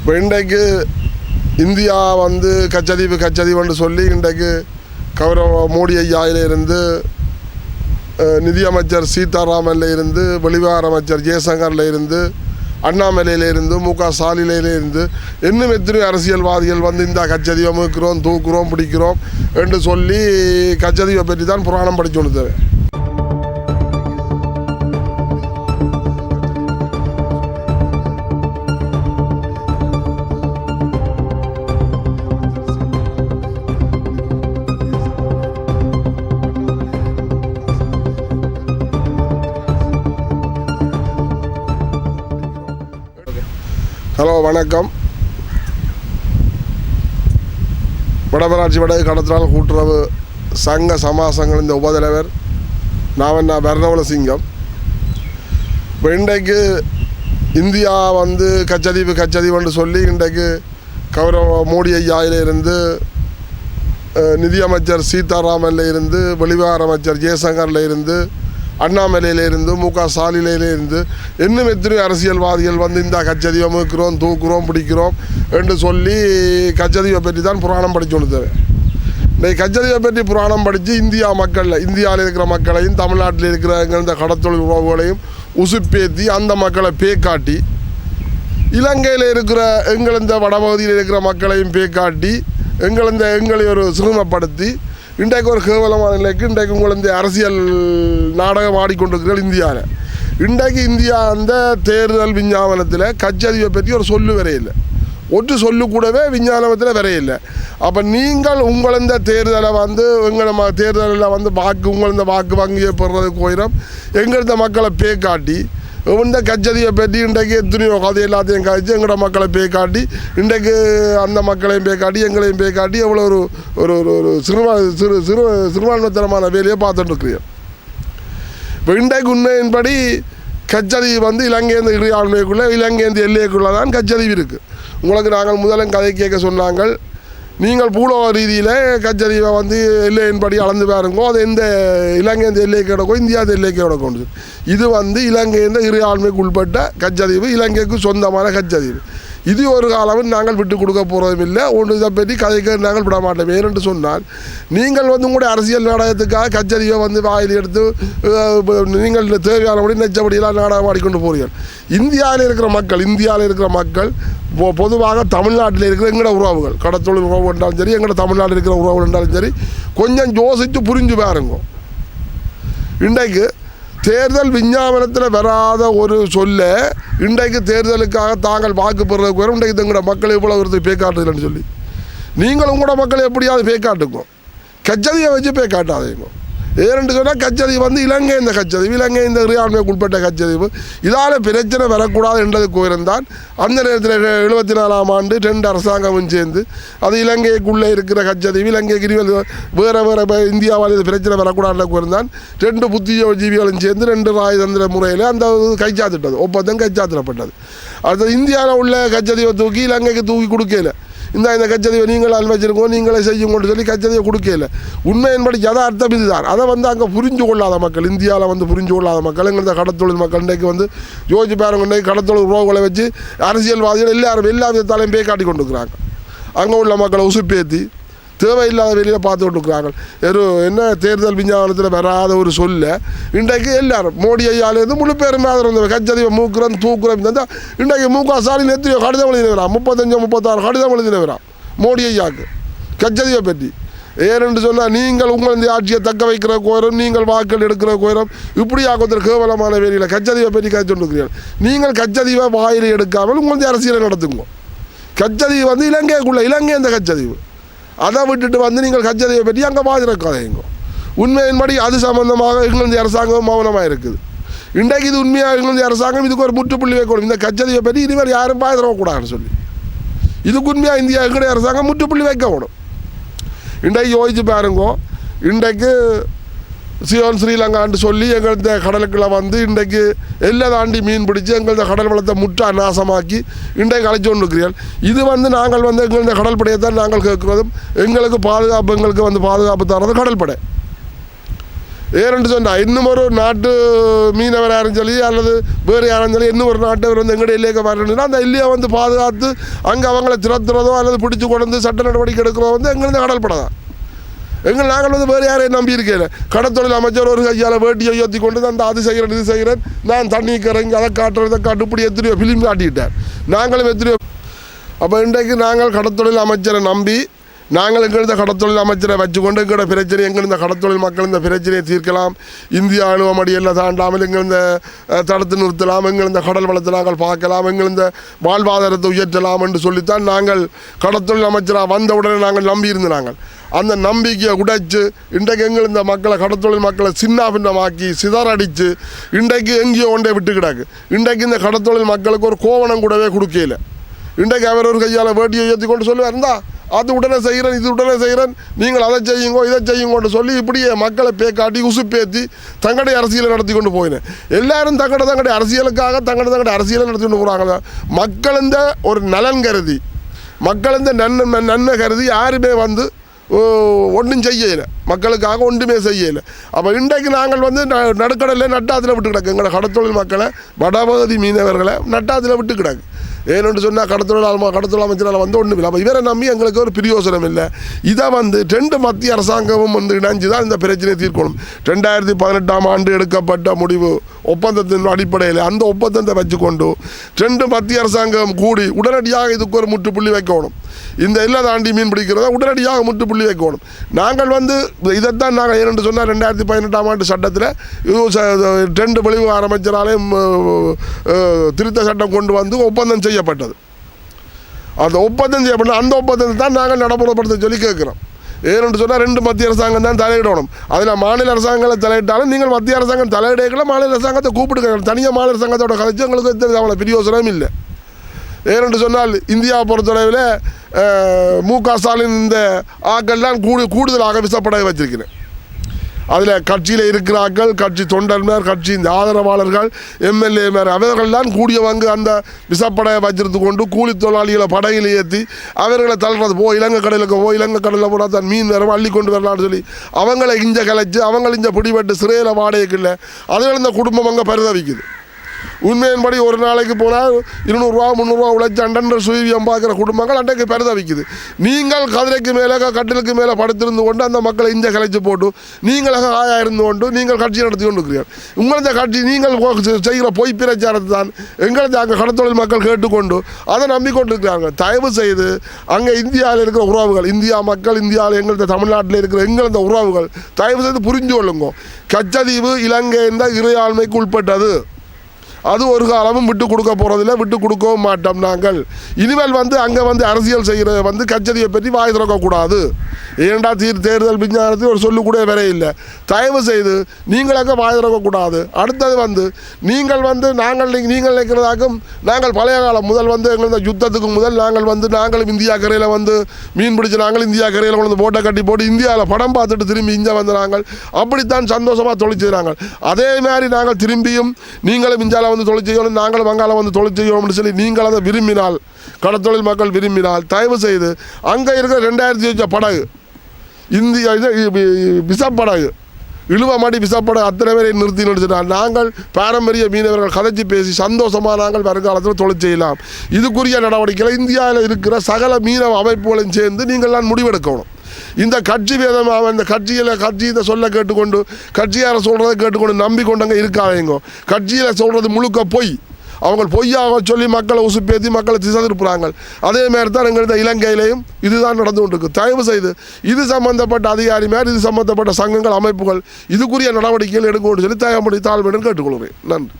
இப்போ இன்றைக்கு இந்தியா வந்து கச்சதீவு கச்சதீவுன்னு சொல்லி இன்றைக்கு கௌரவ மோடி ஐயாயில இருந்து நிதியமைச்சர் சீதாராமன்ல இருந்து வெளிவிவகார அமைச்சர் ஜெயசங்கர்ல இருந்து அண்ணாமலையிலிருந்து மு க ஸ்டாலினில இருந்து இன்னும் எத்தனையோ அரசியல்வாதிகள் வந்து இந்த கச்சதீவை மீட்கிறோம் தூக்குறோம் பிடிக்கிறோம் என்று சொல்லி கச்சதீவை பற்றி தான் புராணம் படிச்சு கொடுத்தேன் ஹலோ வணக்கம். வடமராட்சி வடகு கடத்தினால் கூட்டுறவு சங்க சமாசங்கள் இந்த உபதலைவர் என்ன பெர்ணவல சிங்கம். இப்போ இன்றைக்கு இந்தியா வந்து கச்சதீவு கச்சதீவுன்னு சொல்லி இன்றைக்கு கௌரவ மோடி ஐயாயில இருந்து நிதியமைச்சர் சீதாராமன்ல இருந்து வெளிவிவகார அமைச்சர் ஜெயசங்கர்ல இருந்து அண்ணாமலையிலேருந்து மு க ஸ்டாலினிலேருந்து இன்னும் எத்தனையோ அரசியல்வாதிகள் வந்து இந்த கச்சதீவை மீட்கிறோம் தூக்குறோம் பிடிக்கிறோம் என்று சொல்லி கச்சதீவை பற்றி தான் புராணம் படித்து கொடுத்தது இந்த கச்சதீவை பற்றி புராணம் படித்து இந்தியா மக்களில் இந்தியாவில் இருக்கிற மக்களையும் தமிழ்நாட்டில் இருக்கிற எங்கள் இந்த கடத்தொழில் உறவுகளையும் உசுப்பேத்தி அந்த மக்களை பேக்காட்டி இலங்கையில் இருக்கிற எங்கள் இந்த வடபகுதியில் இருக்கிற மக்களையும் பேக்காட்டி எங்கள் இந்த எங்களை ஒரு சிறுமப்படுத்தி இன்றைக்கு ஒரு கேவலமான நிலைக்கு இன்றைக்கு உங்களை இந்த அரசியல் நாடகம் ஆடிக்கொண்டிருக்கிறீர்கள் இந்தியாவில் இன்றைக்கு இந்தியா அந்த தேர்தல் விஞ்ஞாபனத்தில் கச்சதீவை பற்றி ஒரு சொல்லு வரையில்லை ஒற்று சொல்லு கூடவே விஞ்ஞானத்தில் வரையில்லை அப்போ நீங்கள் உங்களந்த இந்த தேர்தலை வந்து எங்களை தேர்தலில் வந்து வாக்கு உங்களந்த வாக்கு வங்கியை பெறுறது போயிடும் எங்கள் மக்களை மக்களை பேக்காட்டி இந்த கச்சதியை பற்றி இன்றைக்கு எத்தனையோ கதை எல்லாத்தையும் காய்ச்சி எங்களோட மக்களை போய் காட்டி இன்றைக்கு அந்த மக்களையும் போய் காட்டி எங்களையும் போய் காட்டி எவ்வளோ ஒரு ஒரு ஒரு ஒரு சிறுமா சிறு சிறு சிறுபான்மைத்தனமான வேலையை பார்த்துட்டு இருக்கிறேன் இப்போ இன்றைக்கு உண்மையின்படி கச்சதீவு வந்து இலங்கையந்து இறையாண்மைக்குள்ளே இலங்கையந்த எல்லைக்குள்ளே தான் கச்சதீவு இருக்குது உங்களுக்கு நாங்கள் முதலும் கதை கேட்க சொன்னாங்க நீங்கள் பூலோக ரீதியில் கச்சதீவை வந்து எல்லையின்படி அளந்து பாருங்கோ அது எந்த இலங்கை எல்லைக்கு கிடக்கும் இந்தியாத எல்லைக்கு கிடக்கும் இது வந்து இலங்கையின் இரு ஆண்மைக்கு உட்பட்ட கச்சதீவு இலங்கைக்கு சொந்தமான கச்சதீவு இது ஒரு காலமும் நாங்கள் விட்டு கொடுக்க போகிறதும் இல்லை ஒன்று இதை பற்றி கதைக்க நாங்கள் விட மாட்டோம். ஏனென்று சொன்னால் நீங்கள் வந்து உங்களுடைய அரசியல் நாடகத்துக்காக கச்சேரியை வந்து வாயில் எடுத்து நீங்கள் தேவையானபடி நெச்சபடியெல்லாம் நாடகம் ஆடிக்கொண்டு போகிறீர்கள் இந்தியாவில் இருக்கிற மக்கள் இந்தியாவில் இருக்கிற மக்கள் பொதுவாக தமிழ்நாட்டில் இருக்கிற எங்களோட உறவுகள் கடத்தொழில் உறவு என்றாலும் சரி எங்களோட தமிழ்நாட்டில் இருக்கிற உறவுகள் என்றாலும் சரி கொஞ்சம் யோசித்து புரிஞ்சு பாருங்க. இன்றைக்கு தேர்தல் விஞ்ஞாபனத்தில் வராத ஒரு சொல்ல இன்றைக்கு தேர்தலுக்காக தாங்கள் வாக்கு பெறுறதுக்கு வரும் இன்றைக்கு தங்களோட மக்கள் இவ்வளோ ஒருத்தர் பேக்காட்டுதுன்னு சொல்லி. நீங்களும் கூட மக்களை எப்படியாவது பேக்காட்டுக்கும் கச்சதியை வச்சு பேக்காட்டாதீங்க ஏன்னு சொன்னால் கச்சதீவு வந்து இலங்கை இந்த கச்சதீவு இலங்கை இந்த இறையாண்மைக்கு உட்பட்ட கச்சதீவு இதால் பிரச்சனை வரக்கூடாது என்றது கோரிந்தான் அந்த நேரத்தில் எழுபத்தி நாலாம் ஆண்டு ரெண்டு அரசாங்கமும் சேர்ந்து அது இலங்கைக்குள்ளே இருக்கிற கச்சதீவு இலங்கைக்கு இருபது வேறு வேறு இந்தியாவால் இது பிரச்சனை வரக்கூடாதுன்ற கோரிந்தான் ரெண்டு புத்திஜீவிகளும் சேர்ந்து ரெண்டு ராஜதந்திர முறையில் அந்த கைச்சாத்திட்டது ஒப்பந்தம் கைச்சாத்திடப்பட்டது. அடுத்தது இந்தியாவில் உள்ள கச்சதீவை தூக்கி இலங்கைக்கு தூக்கி கொடுக்கல. இந்த இந்த கச்சதியை நீங்கள் அனுபவிச்சிருக்கோம் நீங்களே செய்யுங்கன்னு சொல்லி கச்சதியை கொடுக்கல. உண்மையின்படி யதார்த்தம் இதுதான் அதை வந்து அங்கே புரிஞ்சு கொள்ளாத மக்கள் இந்தியாவில் வந்து புரிஞ்சு கொள்ளாத மக்கள் எங்கள் கடத்தொழில் மக்கள் இன்றைக்கு வந்து யோசிச்சு பாருங்க இன்றைக்கு கடத்தொழில் உறவுகளை வச்சு அரசியல்வாதிகள் எல்லாரும் எல்லா விதத்தாலையும் பேய் காட்டி கொண்டு இருக்கிறாங்க அங்கே உள்ள மக்களை உசுப்பேற்றி தேவையில்லாத வெளியில் பார்த்து கொண்டிருக்கிறார்கள். ஒரு என்ன தேர்தல் விஞ்ஞானத்தில் வராத ஒரு சொல்ல இன்றைக்கு எல்லாரும் மோடி ஐயாலேருந்து முழு பேரும் இருந்தவர் கச்சதிவை மூக்குறோம் தூக்குறோம் இருந்தால் இன்றைக்கு மு க ஸ்டாலின் எத்தனையோ கடிதம் எழுதினவரான் முப்பத்தஞ்சு முப்பத்தாறு கடிதம் எழுதினவரான் மோடி ஐயாவுக்கு கச்சதியை பற்றி. ஏனென்று சொன்னால் நீங்கள் உங்கள் இந்த ஆட்சியை தக்க வைக்கிற கோயிலும் நீங்கள் வாக்கள் எடுக்கிற கோயிலும் இப்படியாக ஆக்கத்தில் கேவலமான வேலையில் கச்சதீவை பற்றி கழிச்சு கொண்டிருக்கிறீர்கள். நீங்கள் கச்சதீவை வாயில் எடுக்காமல் உங்களது அரசியலை நடத்துங்க. கச்சதீவு வந்து இலங்கைக்குள்ளே இலங்கை இந்த கச்சதீவு. அதை விட்டுட்டு வந்து நீங்கள் கச்சதையை பற்றி அங்கே பாதிரக்காதீங்க உண்மையின்படி அது சம்பந்தமாக இங்கிலாந்து அரசாங்கம் மௌனமாக இருக்குது. இன்றைக்கு இது உண்மையாக இங்கிலாந்து அரசாங்கம் இதுக்கு ஒரு முற்றுப்புள்ளி வைக்கணும். இந்த கச்சதையை பற்றி இனிமேல் யாரும் பாதிரக்கூடாதுன்னு சொல்லி. இதுக்கு உண்மையாக இந்தியா எங்களுடைய அரசாங்கம் முற்றுப்புள்ளி வைக்கக்கூடும் இன்றைக்கு யோசிச்சு பாருங்க. இன்றைக்கு சியோன் ஸ்ரீலங்கான்னு சொல்லி எங்கள்த கடலுக்குள்ளே வந்து இன்றைக்கு எல்லை தாண்டி மீன் பிடிச்சி எங்கள் கடல் வளத்தை முற்றா நாசமாக்கி இன்றைக்கு அழைச்சோன்னு இது வந்து நாங்கள் வந்து எங்கள் கடல்படையை தான் நாங்கள் கேட்குறதும் எங்களுக்கு பாதுகாப்பு எங்களுக்கு வந்து பாதுகாப்பு தரது கடல்படை ஏன்னு சொன்னா இன்னும் ஒரு நாட்டு மீனவர் யாரும் சொல்லி அல்லது வேறு யாரும் சொல்லி இன்னும் ஒரு நாட்டவர் வந்து எங்கடைய இல்லையாக வரணும்னா அந்த இல்லையை வந்து பாதுகாத்து அங்கே அவங்கள திறத்துறதோ அல்லது பிடிச்சி கொண்டு வந்து சட்ட நடவடிக்கை எடுக்கிறதோ வந்து எங்கேருந்து கடல்படை தான். எங்கள் நாங்கள் வந்து வேறு யாரையும் நம்பி இருக்கேன். கடத்தொழில் அமைச்சர் ஒரு கையால் வேட்டியை உயர்த்தி கொண்டு அந்த அது செய்கிறேன் இது செய்கிறேன். நான் தண்ணி கரைங்க அதை காட்டுறேன் இதை காட்டு இப்படி எத்தனையோ ஃபிலிம் காட்டிக்கிட்டேன் நாங்களும் எத்தனையோ அப்போ இன்றைக்கு நாங்கள் கடத்தொழில் அமைச்சரை நம்பி நாங்கள் எங்கிருந்த கடத்தொழில் அமைச்சரை வச்சுக்கொண்டு எங்களோட பிரச்சனை எங்கிருந்த கடத்தொழில் மக்கள் இந்த பிரச்சனையை தீர்க்கலாம். இந்திய அணுவமடி எல்லாம் தாண்டாமல் எங்கிருந்த தடுத்து நிறுத்தலாம் எங்கிருந்த கடல் வளத்தை நாங்கள் பார்க்கலாம் எங்கிருந்த வாழ்வாதாரத்தை உயர்த்தலாம் என்று சொல்லித்தான் நாங்கள் கடத்தொழில் அமைச்சராக வந்தவுடனே நாங்கள் நம்பியிருந்தாங்க அந்த நம்பிக்கையை உடைச்சு இன்றைக்கு எங்கள் இந்த மக்களை கடத்தொழில் மக்களை சின்னாபின்னமாக்கி சிதறடிச்சு இன்றைக்கு எங்கேயோ ஒன்றே விட்டு கிடக்கு இன்றைக்கு இந்த கடத்தொழில் மக்களுக்கு ஒரு கோவணம் கூடவே கொடுக்கல இன்றைக்கு அவர் ஒரு கையால் வேட்டியை ஏற்றி கொண்டு சொல்லுவார் இருந்தா அது உடனே செய்கிறேன் இது உடனே செய்கிறேன் நீங்கள் அதை செய்யுங்கோ இதை செய்யுங்கோன்னு சொல்லி இப்படியே மக்களை பேக்காட்டி உசுப்பேற்றி தங்களுடைய அரசியலை நடத்தி கொண்டு போயினேன் எல்லாரும் தங்கட தங்களுடைய அரசியலுக்காக தங்கட தங்களுடைய அரசியலை நடத்தி கொண்டு போகிறாங்க மக்கள் இந்த ஒரு நலன் கருதி மக்கள் இந்த நன்மை நன்மை கருதி யாருமே வந்து ஒன்றும் செய்யலை. மக்களுக்காக ஒன்றுமே செய்யலை. அப்போ இன்றைக்கு நாங்கள் வந்து ந- நடுக்கடலில் நட்டாத்தில் விட்டு கிடக்கு. எங்களை கடத்தொழில் மக்களை வடபகுதி மீனவர்களை நட்டாத்தில் விட்டு கிடக்கு. ஏன்னு சொன்னால் கடத்தொழில் ஆல்மா- கடத்தொழில் அமைச்சரால் வந்து ஒன்றும் இல்லை அப்போ இவரை நம்பி எங்களுக்கு ஒரு பிரயோசனம் இல்லை. இதை வந்து ரெண்டு மத்திய அரசாங்கமும் வந்து இணைஞ்சு தான் இந்த பிரச்சனையை தீர்க்கணும். ரெண்டாயிரத்தி பதினெட்டாம் ஆண்டு எடுக்கப்பட்ட முடிவு ஒப்பந்தத்தின் அடிப்படையில் அந்த ஒப்பந்தத்தை வச்சுக்கொண்டு ரெண்டு மத்திய அரசாங்கம் கூடி உடனடியாக இதுக்கு ஒரு முற்றுப்புள்ளி வைக்கணும். இந்த இல்லை தாண்டி மீன் பிடிக்கிறத உடனடியாக முற்றுப்புள்ளி வைக்கணும். நாங்கள் வந்து இதைத்தான் நாங்கள் ஏனென்று சொன்னால் ரெண்டாயிரத்தி பதினெட்டாம் ஆண்டு சட்டத்தில் இது ச- ரெண்டு வெளிவிவகார அமைச்சராலையும் திருத்த சட்டம் கொண்டு வந்து ஒப்பந்தம் செய்யப்பட்டது. அந்த ஒப்பந்தம் செய்யப்பட்ட அந்த ஒப்பந்தத்தை தான் நாங்கள் நடைமுறைப்படுத்த சொல்லி கேட்குறோம். ஏன்னு சொன்னால் ரெண்டு மத்திய அரசாங்கம் தான் தலையிடணும். அதில் மாநில அரசாங்கங்களை தலையிட்டாலும் நீங்கள் மத்திய அரசாங்கம் தலையிடக்கல மாநில அரசாங்கத்தை கூப்பிடுங்க. தனியாக மாநில அரசாங்கத்தோட கதைச்சு எங்களுக்கு எந்த அவ்வளோ பிரியோசனம் இல்லை. ஏனென்று சொன்னால் இந்தியாவை பொறுத்தளவில் மு க ஸ்டாலின் இந்த ஆக்கள்லாம் கூடு கூடுதலாக விசப்படை வச்சிருக்கிறேன். அதில் கட்சியில் இருக்கிறார்கள் கட்சி தொண்டர்மார் கட்சி இந்த ஆதரவாளர்கள் எம்எல்ஏமார் அவர்கள்லாம் கூடிய பங்கு அந்த விசப்படையை வச்சிருந்து கொண்டு கூலி தொழிலாளிகளை படையில் ஏற்றி அவர்களை தள்ளுறது. போ இலங்கை கடலுக்கு போ இலங்கை கடலில் போனால் தான் மீன் வரும் அள்ளி கொண்டு வரலாம்னு சொல்லி அவங்களை இஞ்ச கலைச்சு அவங்கள இஞ்ச பிடிபட்டு சிறையில் வாடகைக்கு இல்லை. அதுகள் இந்த குடும்பம் அங்கே பரிதவிக்குது. உண்மையின்படி ஒரு நாளைக்கு போனால் இருநூறுவா முந்நூறுரூவா உழைச்சி அண்டன்ற சுயவியம் பார்க்குற குடும்பங்கள் அன்றைக்கு பரிதவிக்குது நீங்கள் கதிரைக்கு மேலே கட்டிலுக்கு மேலே படுத்திருந்து கொண்டு அந்த மக்களை இஞ்ச கலைச்சு போட்டு நீங்களாக ஆயா இருந்து கொண்டு நீங்கள் கட்சி நடத்தி கொண்டு இருக்கிறீர்கள் உங்களது கட்சி நீங்கள் செய்கிற பொய் பிரச்சாரத்தை தான் எங்களது அங்கே கடத்தொழில் மக்கள் கேட்டுக்கொண்டு அதை நம்பிக்கொண்டு இருக்கிறாங்க தயவு செய்து அங்கே இந்தியாவில் இருக்கிற உறவுகள் இந்தியா மக்கள் இந்தியாவில் எங்களது தமிழ்நாட்டில் இருக்கிற எங்களது உறவுகள் தயவு செய்து புரிஞ்சு கொள்ளுங்க. கச்சதீவு இலங்கை இந்த இறையாண்மைக்கு உட்பட்டது. அது ஒரு காலமும் விட்டு கொடுக்க போகிறதில்ல விட்டு கொடுக்கவும் மாட்டோம் நாங்கள். இனிமேல் வந்து அங்கே வந்து அரசியல் செய்கிற வந்து கச்சேரியை பற்றி வாய் திறக்கக்கூடாது. ஏண்டா தீர் தேர்தல் விஞ்ஞானத்தில் ஒரு சொல்லு கூட வேற இல்லை. தயவு செய்து நீங்கள் அங்கே வாய் திறக்கக்கூடாது. அடுத்தது வந்து நீங்கள் வந்து நாங்கள் நீங்கள் நினைக்கிறதாக்கும் நாங்கள் பழைய காலம் முதல் வந்து எங்கள் இந்த யுத்தத்துக்கு முதல் நாங்கள் வந்து நாங்களும் இந்தியா கரையில் வந்து மீன் பிடிச்சு நாங்கள் இந்தியா கரையில் கொண்டு வந்து போட்டை கட்டி போட்டு இந்தியாவில் படம் பார்த்துட்டு திரும்பி இங்கே வந்து நாங்கள் அப்படித்தான் சந்தோஷமாக தொழில் அதே மாதிரி நாங்கள் திரும்பியும் நீங்களும் இந்தியாவில் வந்து தொழில் செய்யணும் நாங்களும் வங்காளம் வந்து தொழில் செய்யணும்னு சொல்லி நீங்கள் அதை விரும்பினால் கடத்தொழில் மக்கள் விரும்பினால் தயவு செய்து அங்கே இருக்கிற ரெண்டாயிரத்தி வச்ச படகு இந்திய இது இ- விசப்படகு இழுவமாடி விசப்படகு அத்தனை பேரை நிறுத்தி நிறுத்தினால் நாங்கள் பாரம்பரிய மீனவர்கள் கதைச்சி பேசி சந்தோஷமாக நாங்கள் வருங்காலத்தில் தொழில் செய்யலாம். இதுக்குரிய நடவடிக்கைகளை இந்தியாவில் இருக்கிற சகல மீனவ அமைப்புகளையும் சேர்ந்து நீங்கள்லாம் முடிவெடுக்கணும். இந்த கட்சி வேதமாக இந்த கட்சியில் கட்சி சொல்ல கேட்டுக்கொண்டு கட்சியார சொல்கிறத கேட்டுக்கொண்டு நம்பிக்கொண்டங்க இருக்காதீங்க. கட்சியில் சொல்கிறது முழுக்க பொய். அவங்க பொய்யாக சொல்லி மக்களை உசுப்பேத்தி மக்களை திசை திருப்புறாங்க அதே மாதிரி தான் எங்கள்கிட்ட இலங்கையிலையும் இதுதான் நடந்து கொண்டிருக்கு. தயவு செய்து இது சம்பந்தப்பட்ட அதிகாரி மேல் இது சம்பந்தப்பட்ட சங்கங்கள் அமைப்புகள் இதுக்குரிய நடவடிக்கைகள் எடுக்கணும்னு சொல்லி தயவுபடி தாழ்மையுடன் கேட்டுக்கொள்கிறேன். நன்றி.